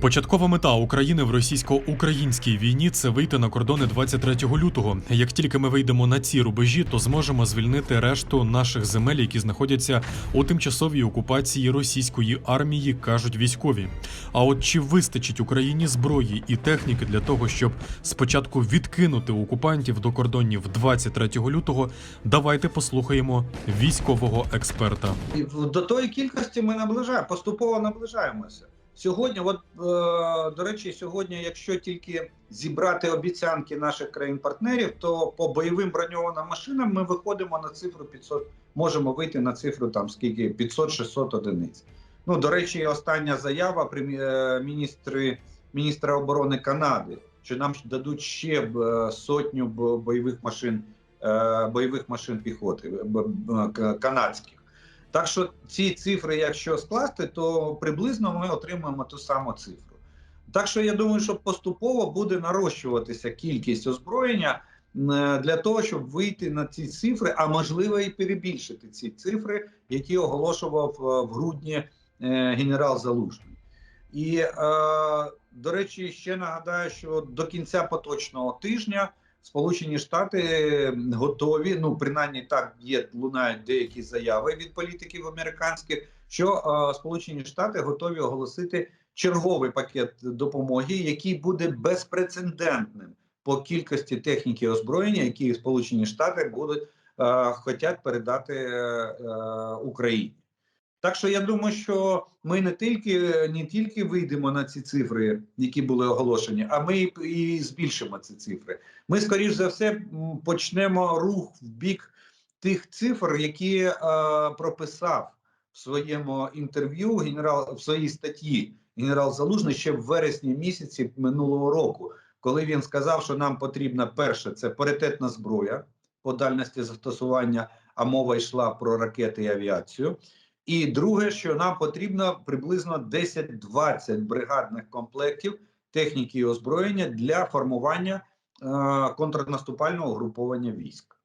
Початкова мета України в російсько-українській війні це вийти на кордони 23 лютого. Як тільки ми вийдемо на ці рубежі, то зможемо звільнити решту наших земель, які знаходяться у тимчасовій окупації російської армії, кажуть військові. А от чи вистачить Україні зброї і техніки для того, щоб спочатку відкинути окупантів до кордонів 23 лютого? Давайте послухаємо військового експерта. До тої кількості ми наближаємо, поступово наближаємося. Сьогодні, от е, до речі, сьогодні, якщо тільки зібрати обіцянки наших країн-партнерів, то по бойовим броньованим машинам ми виходимо на цифру 500, можемо вийти на цифру там скільки 500-600 одиниць. Ну до речі, остання заява е, міністри міністра оборони Канади, що нам дадуть ще е, сотню бойових машин, е, бойових машин піхоти канадських. Так що ці цифри, якщо скласти, то приблизно ми отримаємо ту саму цифру. Так що я думаю, що поступово буде нарощуватися кількість озброєння е, для того, щоб вийти на ці цифри, а можливо і перебільшити ці цифри, які оголошував е, в грудні е, генерал Залужний. І до речі, ще нагадаю, що до кінця поточного тижня Сполучені Штати готові, ну принаймні так є лунають деякі заяви від політиків американських, що е, Сполучені Штати готові оголосити черговий пакет допомоги, який буде безпрецедентним по кількості техніки озброєння, які Сполучені Штати будуть е, хотять передати е, е, Україні. Так що я думаю, що ми не тільки не тільки вийдемо на ці цифри, які були оголошені, а ми і, збільшимо ці цифри. Ми, скоріш за все, почнемо рух в бік тих цифр, які е, прописав в своєму інтерв'ю генерал в своїй статті генерал Залужний ще в вересні місяці минулого року, коли він сказав, що нам потрібна перше це паритетна зброя по дальності застосування, а мова йшла про ракети і авіацію. І друге, що нам потрібно приблизно 10-20 бригадних комплектів техніки і озброєння для формування е, контрнаступального угруповання військ.